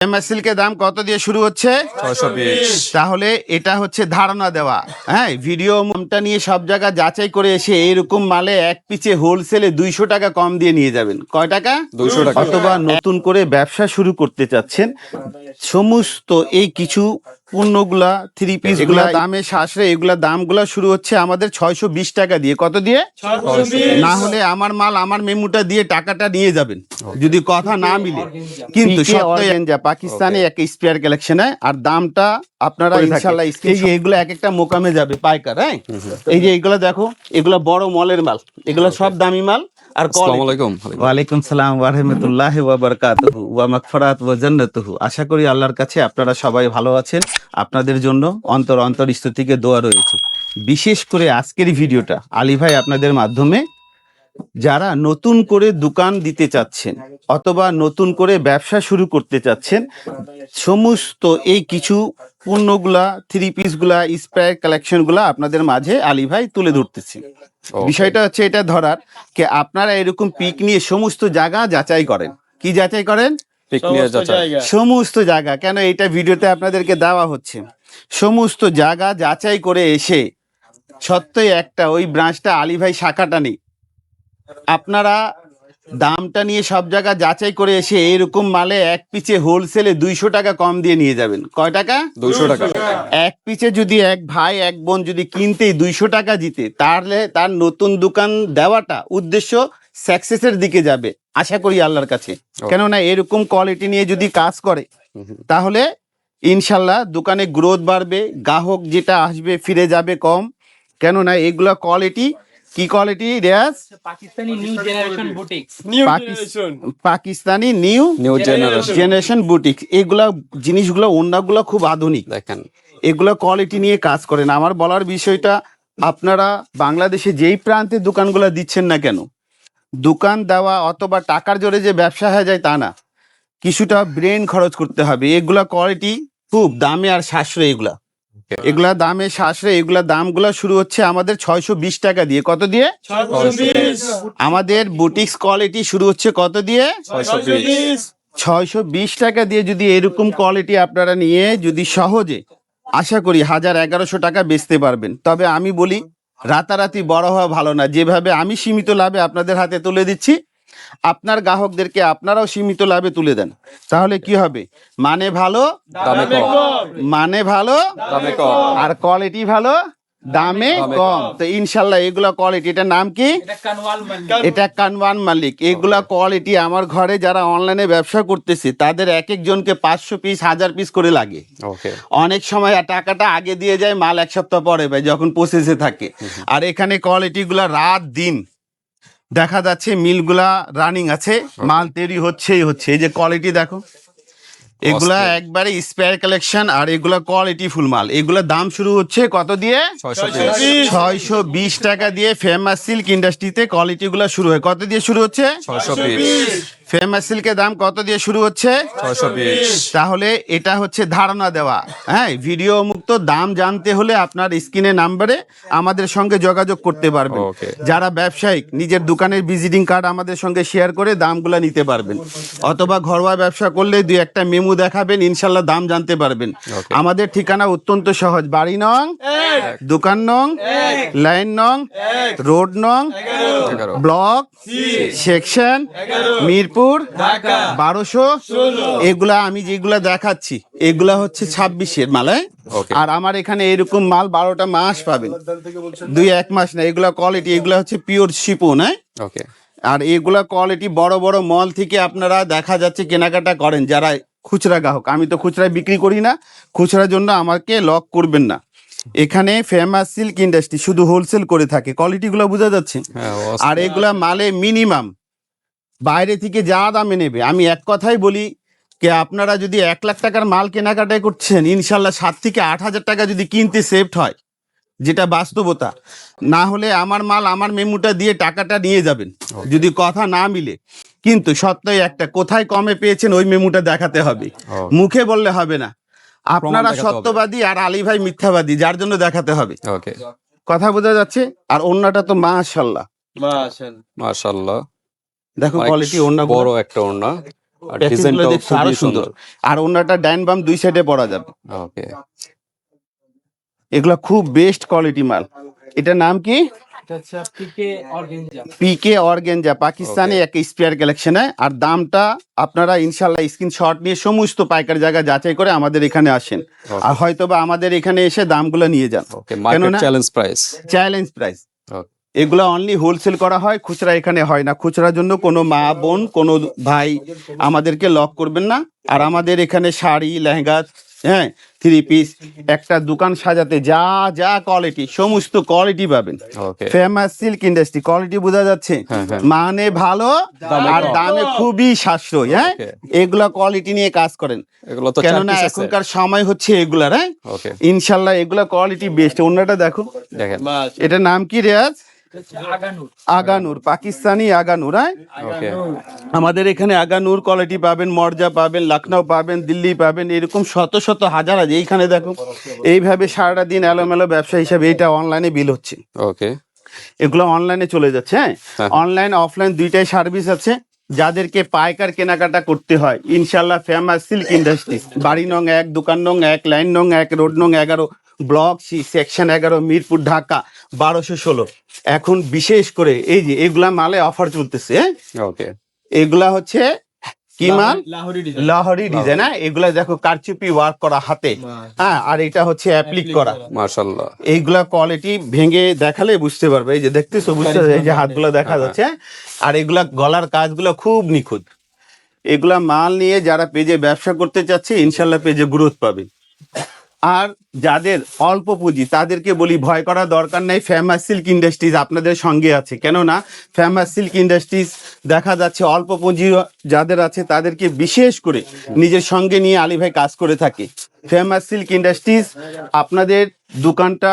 MS সিল্কের দাম কত দিয়ে শুরু হচ্ছে? তাহলে এটা হচ্ছে ধারণা দেওয়া। হ্যাঁ ভিডিও মমটা নিয়ে সব জায়গা যাচাই করে এসে এরকম মালে এক পিচে হোলসেলে দুইশো টাকা কম দিয়ে নিয়ে যাবেন। কয় টাকা? 200 টাকা। অথবা নতুন করে ব্যবসা শুরু করতে চাচ্ছেন সমস্ত এই কিছু পণ্যগুলা থ্রি পিসগুলা দামে সাশ্রয় এগুলা দামগুলা শুরু হচ্ছে আমাদের ছয়শো বিশ টাকা দিয়ে। কত দিয়ে? না হলে আমার মাল আমার মেমুটা দিয়ে টাকাটা নিয়ে যাবেন যদি কথা না মিলে। কিন্তু পাকিস্তানি এক স্পেয়ার কালেকশনে আর দামটা আপনারা ইনশাল্লাহ এই যে এগুলো এক একটা মোকামে যাবে পাইকার হ্যাঁ? এই যে এগুলো দেখো এগুলো বড় মলের মাল এগুলো সব দামি মাল আর আসসালামু ওয়ালাইকুম সালাম ওয়া রাহমাতুল্লাহি ওয়া বারাকাতুহু ওয়া মাগফিরাত ওয়া জান্নাতুহু। আশা করি আল্লাহর কাছে আপনারা সবাই ভালো আছেন। আপনাদের জন্য অন্তর অন্তরস্থ থেকে দোয়া রয়েছে। বিশেষ করে আজকের ভিডিওটা আলী ভাই আপনাদের মাধ্যমে যারা নতুন করে দোকান দিতে চাচ্ছেন অথবা নতুন করে ব্যবসা শুরু করতে চাচ্ছেন সমস্ত এই কিছু পণ্যগুলা থ্রি পিসগুলা স্প্রায়ার কালেকশনগুলা আপনাদের মাঝে আলী ভাই তুলে ধরতেছি. বিষয়টা হচ্ছে এটা ধরার যে আপনারা এরকম পিক নিয়ে সমস্ত জায়গা যাচাই করেন। কি যাচাই করেন? সমস্ত জায়গা। কেন এটা ভিডিওতে আপনাদেরকে দেওয়া হচ্ছে? সমস্ত জায়গা যাচাই করে এসে সত্যই একটা ওই ব্রাঞ্চটা আলী ভাই শাখাটা নেই। আপনারা দামটা নিয়ে সব জায়গা যাচাই করে এসে এরকম মালে এক পিচে হোলসেলে দুইশো টাকা কম দিয়ে নিয়ে যাবেন। কয় টাকা? দুইশো টাকা। এক পিচে যদি এক ভাই এক বোন যদি কিনতেই দুইশো টাকা জিতে তাহলে তার নতুন দোকান দেওয়াটা উদ্দেশ্য সাকসেসের দিকে যাবে। আশা করি আল্লাহর কাছে। কেননা এরকম কোয়ালিটি নিয়ে যদি কাজ করে তাহলে ইনশাল্লাহ দোকানে গ্রোথ বাড়বে গ্রাহক যেটা আসবে ফিরে যাবে কম। কেননা এগুলা কোয়ালিটি কি কোয়ালিটি রেয়াজ? Pakistani new generation boutiques Pakistani new new generation generation boutique এগুলা জিনিসগুলো অন্যগুলো খুব আধুনিক। দেখেন। এগুলো কোয়ালিটি নিয়ে কাজ করেন। আমার বলার বিষয়টা আপনারা বাংলাদেশে যেই প্রান্তে দোকানগুলো দিচ্ছেন না কেন দোকান দেওয়া অথবা টাকার জোরে যে ব্যবসা হয়ে যায় তা না। কিছুটা ব্রেন খরচ করতে হবে। এগুলা কোয়ালিটি খুব দামে আর সাশ্রয় এগুলা। এগুলা দামে সাশ্রয় এগুলা দামগুলা শুরু হচ্ছে আমাদের ছয়শো বিশ টাকা দিয়ে। কত দিয়ে? আমাদের বুটিক্স কোয়ালিটি শুরু হচ্ছে কত দিয়ে? ছয়শো বিশ। ছয়শো বিশ টাকা দিয়ে যদি এরকম কোয়ালিটি আপনারা নিয়ে যদি সহজে আশা করি হাজার এগারোশো টাকা বেচতে পারবেন। তবে আমি বলি রাতারাতি বড় হওয়া ভালো না। যেভাবে আমি সীমিত লাভে আপনাদের হাতে তুলে দিচ্ছি আপনার গ্রাহকদেরকে আপনারাও সীমিত লাভে তুলে দেন। তাহলে কি হবে? মানে ভালো দামে কম। মানে ভালো দামে কম। আর কোয়ালিটি ভালো দামে কম। তো ইনশাল্লাহ এগুলা কোয়ালিটি এটার নাম কি? এটা কানওয়াল মাল্লি এটা কানওয়ান মালিক। এগুলা কোয়ালিটি আমার ঘরে যারা অনলাইনে ব্যবসা করতেছে তাদের এক একজনকে পাঁচশো পিস হাজার পিস করে লাগে। অনেক সময় আর টাকাটা আগে দিয়ে যায় মাল এক সপ্তাহ পরে ভাই যখন প্রসেসে থাকে। আর এখানে কোয়ালিটি গুলা রাত দিন। দেখা যাচ্ছে মিলগুলা রানিং আছে মাল তৈরি হচ্ছেই হচ্ছে। এই যে কোয়ালিটি দেখো। এগুলা একবারে স্পেয়ার কালেকশন আর এগুলা কোয়ালিটি ফুল মাল। এগুলা দাম শুরু হচ্ছে কত দিয়ে? ছয়শো বিশ। টাকা দিয়ে ফেমাস সিল্ক ইন্ডাস্ট্রিতে কোয়ালিটি গুলা শুরু হয়। কত দিয়ে শুরু হচ্ছে? ছয়শো বিশ। ফেমাস সিল্কের দাম কত দিয়ে শুরু হচ্ছে? তাহলে এটা হচ্ছে ধারণা দেওয়া। হ্যাঁ ভিডিও মুক্ত দাম জানতে হলে আপনার স্ক্রিনে নাম্বারে আমাদের সঙ্গে যোগাযোগ করতে পারবেন। যারা ব্যবসায়িক নিজের দোকানের ভিজিটিং কার্ড আমাদের সঙ্গে শেয়ার করে দামগুলো নিতে পারবেন। অথবা ঘরোয়া ব্যবসা করলে দুই একটা মেমু দেখাবেন ইনশাল্লাহ দাম জানতে পারবেন। আমাদের ঠিকানা অত্যন্ত সহজ। বাড়ি নং দোকান নং লাইন নং রোড নং ব্লক সেকশন মিরপুর বারোশো। এগুলা আমি যেগুলা দেখাচ্ছি এগুলা হচ্ছে ছাব্বিশের মালায় Okay. আর আমার এখানে এরকম মাল বারোটা মাস পাবেন। দুই এক মাস না এগুলা কোয়ালিটি এগুলা হচ্ছে পিওর শিপন হ্যাঁ? আর এগুলা কোয়ালিটি বড় বড় মল থেকে আপনারা দেখা যাচ্ছে কেনাকাটা করেন যারা খুচরা গ্রাহক। আমি তো খুচরায় বিক্রি করি না খুচরার জন্য আমাকে লক করবেন না। এখানে ফেমাস সিল্ক ইন্ডাস্ট্রি শুধু হোলসেল করে থাকে কোয়ালিটিগুলো বোঝা যাচ্ছে? হ্যাঁ আর এগুলা মালে মিনিমাম বাইরে থেকে যা দামে নেবে। আমি এক কথাই বলি যে আপনারা যদি এক লাখ টাকার মাল কেনাকাটাই করছেন ইনশাল্লাহ সাত থেকে আট হাজার টাকা যদি কিনতে সেফট হয় যেটা বাস্তবতা না হলে আমার মাল আমার মেমুটা দিয়ে টাকাটা নিয়ে যাবেন যদি কথা না মিলে। কিন্তু সত্যই একটা কোথায় কমে পেয়েছেন ওই মেমুটা দেখাতে হবে। মুখে বললে হবে না। আপনারা সত্যবাদী আর আলী ভাই মিথ্যাবাদী যার জন্য দেখাতে হবে। ওকে কথা বোঝা যাচ্ছে? আর অন্যটা তো মাশাল্লাহ। মাশাআল্লাহ দেখো কোয়ালিটি অন্য বড় একটা ওড়না আর দেখছ আরও সুন্দর। আর ওনাটা ডাইন বাম দুই সাইডে পরা যাবে। ওকে এগুলো খুব বেস্ট কোয়ালিটি মাল। এটার নাম কি? এটা হচ্ছে PK organza PK organza Pakistani এক স্পেয়ার কালেকশনে আর দামটা আপনারা ইনশাল্লাহ স্ক্রিনশট নিয়ে সমস্ত পাইকার জায়গা যাচাই করে আমাদের এখানে আসেন। আর হয়তোবা আমাদের এখানে এসে দামগুলো নিয়ে যান। ওকে মার্কেট কেননা- চ্যালেঞ্জ প্রাইস চ্যালেঞ্জ প্রাইস. এগুলো অনলি হোলসেল করা হয় খুচরা এখানে হয় না। খুচরার জন্য কোনো মা বোন কোনো ভাই আমাদেরকে লক করবেন না। আর আমাদের এখানে শাড়ি লেহেঙ্গা হ্যাঁ থ্রি পিস একটা দোকান সাজাতে যা যা কোয়ালিটি সমস্ত কোয়ালিটি পাবেন। ফেমাস সিল্ক ইন্ডাস্ট্রি কোয়ালিটি বোঝা যাচ্ছে। হ্যাঁ, হ্যাঁ। মানে ভালো আর দামে খুবই সাশ্রয় হ্যাঁ. এগুলা কোয়ালিটি নিয়ে কাজ করেন। এগুলো তো চার কেননা এখনকার সময় হচ্ছে এগুলার হ্যাঁ? ইনশাল্লাহ এগুলা কোয়ালিটি বেস্ট অন্যটা দেখো। দেখেন। এটার নাম কি রেয়াজ? এটা আগানুর। আগানুর পাকিস্তানি আগানুর হ্যাঁ? ওকে আমাদের এখানে আগানুর কোয়ালিটি পাবেন মর্জা পাবেন লখনৌ পাবেন দিল্লি পাবেন এরকম শত শত হাজার হাজার এইখানে দেখো এইভাবে সারাটা দিন এলোমেলো ব্যবসা হিসাবে এটা অনলাইনে বিল হচ্ছে। ওকে এগুলো অনলাইনে চলে যাচ্ছে হ্যাঁ? হ্যাঁ। অনলাইন অফলাইন দুইটাই সার্ভিস আছে। যাদেরকে পাইকার কেনাকাটা করতে হয় ইনশাল্লাহ ফেমাস সিল্ক ইন্ডাস্ট্রিজ বাড়ি নং এক দোকান নং এক লাইন নং এক রোড নং এগারো ব্লক সি সেকশন এগারো মিরপুর ঢাকা বারোশো ষোলো। এখন বিশেষ করে এই যে এগুলা মালে অফার চলতেছে হ্যাঁ? ওকে এগুলা হচ্ছে কি মাল? লাহোরি লাহরি ডিজাইন হ্যাঁ? এগুলা দেখো কারচুপি ওয়ার্ক করা হাতে হ্যাঁ? আর এটা হচ্ছে অ্যাপ্লিক করা। মার্শাল্লাহ এইগুলা কোয়ালিটি ভেঙে দেখালে বুঝতে পারবে। এই যে দেখতেছো বুঝতে এই যে হাতগুলো দেখা যাচ্ছে আর এগুলা গলার কাজগুলো খুব নিখুঁত। এগুলা মাল নিয়ে যারা পেজে ব্যবসা করতে চাচ্ছে ইনশাল্লাহ পেজে গ্রোথ পাবে। আর যাদের অল্প পুঁজি, তাদেরকে বলি ভয় করা দরকার নেই। ফেমাস সিল্ক ইন্ডাস্ট্রিজ আপনাদের সঙ্গে আছে। কেননা ফেমাস সিল্ক ইন্ডাস্ট্রিজ দেখা যাচ্ছে অল্প পুঁজি যাদের আছে, তাদেরকে বিশেষ করে নিজের সঙ্গে নিয়ে আলী ভাই কাজ করে থাকে। ফেমাস সিল্ক ইন্ডাস্ট্রিজ আপনাদের দোকানটা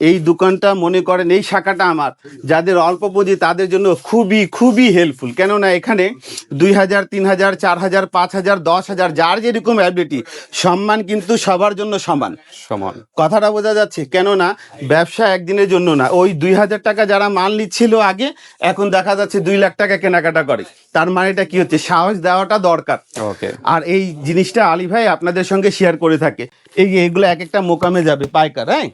এই দোকানটা মনে করেন এই শাখাটা আমার। যাদের অল্প পুঁজি তাদের জন্য খুবই খুবই হেল্পফুল কেননা এখানে দুই হাজার তিন হাজার চার হাজার পাঁচ হাজার দশ হাজার যার যেরকম অ্যাবিলিটি সম্মান কিন্তু সবার জন্য সমান। সমান। কথাটা বোঝা যাচ্ছে? কেননা ব্যবসা একদিনের জন্য না। ওই দুই হাজার টাকা যারা মাল নিচ্ছিল আগে এখন দেখা যাচ্ছে দুই লাখ টাকা কেনাকাটা করে। তার মানেটা কি হচ্ছে? সাহস দেওয়াটা দরকার। ওকে। আর এই জিনিসটা আলী ভাই আপনাদের সঙ্গে শেয়ার করে থাকে। এই যে এগুলো এক একটা মোকামে যাবে পাইকার হ্যাঁ?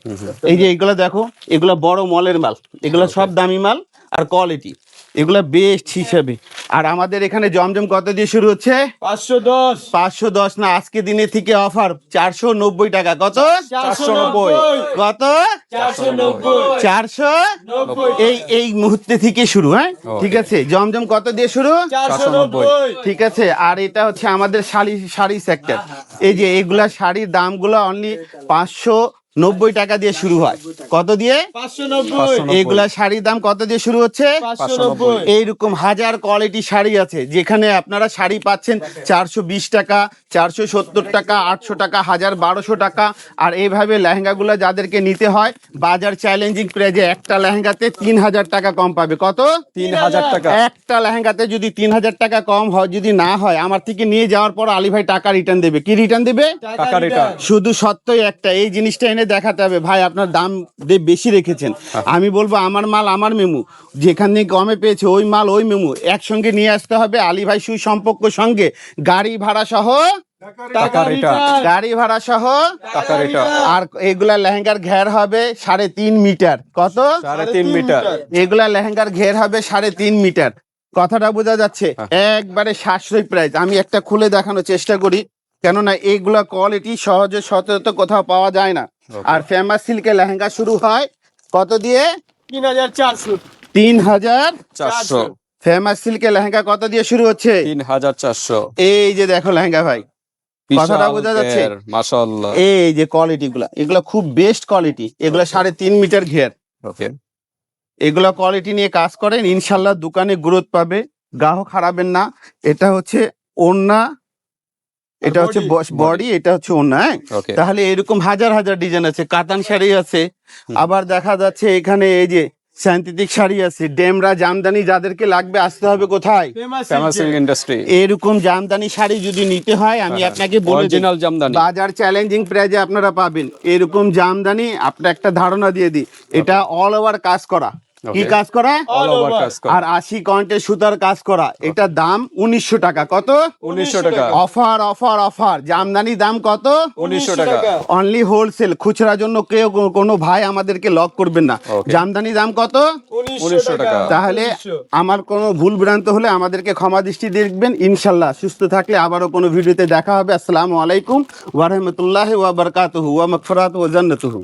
এই যে এগুলো দেখো এগুলো বড় মলের মাল এগুলো সব দামি মাল আর কোয়ালিটি এগুলো বেস্ট হিসাবে। আর আমাদের এখানে জমজম কত দিয়ে শুরু হচ্ছে? পাঁচশো দশ। পাঁচশো দশ না আজকে দিনে থেকে অফার চারশো নব্বই টাকা কত? চারশো নব্বই। কত? চারশো এই এই মুহূর্তে থেকে শুরু হ্যাঁ? ঠিক আছে জমজম কত দিয়ে শুরু? ঠিক আছে আর এটা হচ্ছে আমাদের শাড়ি শাড়ি সেক্টর এই যে এগুলা শাড়ির দামগুলো অনলি পাঁচশো নব্বই টাকা দিয়ে শুরু হয়। কত দিয়ে? এগুলা শাড়ির দাম কত দিয়ে শুরু হচ্ছে? এইরকম হাজার কোয়ালিটি শাড়ি আছে যেখানে আপনারা শাড়ি পাচ্ছেন চারশো বিশ টাকা চারশো সত্তর টাকা আটশো টাকা হাজার বারোশো টাকা। আর এইভাবে লেহেঙ্গাগুলো যাদেরকে নিতে হয় বাজার চ্যালেঞ্জিং প্রাইজে একটা লেহেঙ্গাতে তিন হাজার টাকা কম পাবে। কত? তিন হাজার টাকা। একটা লেহেঙ্গাতে যদি তিন হাজার টাকা কম হয় যদি না হয় আমার থেকে নিয়ে যাওয়ার পর আলী ভাই টাকা রিটার্ন দেবে। কি রিটার্ন দেবে? শুধু সত্যই একটা এই জিনিসটা এনে দেখাতে হবে ভাই আপনার দাম বেশি রেখেছেন। আমি বলব আমার মাল আমার মেমু। যেখান থেকে কমে পেয়েছে ওই মাল ওই মেমু। একসঙ্গে নিয়ে আসতে হবে আলী ভাই সুসম্পর্ক সঙ্গে। গাড়ি ভাড়া সহ গাড়ি ভাড়া সহ আর এগুলা লেহেঙ্গার ঘের হবে সাড়ে তিন মিটার। কত? সাড়ে তিন মিটার। এগুলা লেহেঙ্গার ঘের হবে সাড়ে তিন মিটার। কথাটা বোঝা যাচ্ছে। একবারে সাশ্রয় প্রাইস আমি একটা খুলে দেখানোর চেষ্টা করি। কেননা এইগুলা কোয়ালিটি সহজে সচরাচর কোথাও পাওয়া যায় না। আর ফেমাস সিল্কের লেহেঙ্গা শুরু হয় কত দিয়ে? তিন হাজার চারশো। তিন হাজার চারশো। ফেমাস সিল্কের লেহেঙ্গা কত দিয়ে শুরু হচ্ছে? তিন হাজার চারশো। এই যে দেখো লেহেঙ্গা ভাই কথাটা বোঝা যাচ্ছে? এই যে কোয়ালিটি গুলা এগুলা খুব বেস্ট কোয়ালিটি এগুলা সাড়ে তিন মিটার ঘের। ওকে এগুলা কোয়ালিটি নিয়ে কাজ করেন ইনশাল্লাহ দোকানে গ্রোথ পাবে। গ্রাহক হারাবেন না। এটা হচ্ছে ওন্না এটা হচ্ছে বডি এটা হচ্ছে হ্যাঁ? তাহলে এরকম হাজার হাজার ডিজাইন আছে। কাতান শাড়ি আছে। আবার দেখা যাচ্ছে এখানে এই যে সাইন্থেটিক শাড়ি আছে। ডেমরা জামদানি যাদেরকে লাগবে আসতে হবে কোথায়? ইন্ডাস্ট্রি এরকম জামদানি শাড়ি যদি নিতে হয় আমি আপনাকে বলে অরিজিনাল জামদানি। বাজার চ্যালেঞ্জিং প্রাইজে আপনারা পাবেন। এরকম জামদানি আপনার একটা ধারণা দিয়ে দিই। এটা অল ওভার কাজ করা। কি কাজ করা? অল ওভার কাজ করা। আর আশি কয়েন্টের সুতার কাজ করা। এটা দাম উনিশশো টাকা। কত? উনিশশো টাকা। Offer offer offer. জামদানি দাম কত? উনিশশো টাকা। অনলি হোলসেল খুচরা জন্য কেউ কোনো ভাই আমাদেরকে লক করবেন না। জামদানি দাম কত? উনিশশো টাকা। তাহলে আমার কোনো ভুল ভ্রান্ত হলে আমাদেরকে ক্ষমা দৃষ্টি দেখবেন। ইনশাল্লাহ সুস্থ থাকলে আবারও কোনো ভিডিওতে দেখা হবে। আসসালামু আলাইকুম। ওয়া রাহমাতুল্লাহি ওয়া বারাকাতুহু। ওয়া মাগফিরাতুহু ওয়া জান্নাতুহু।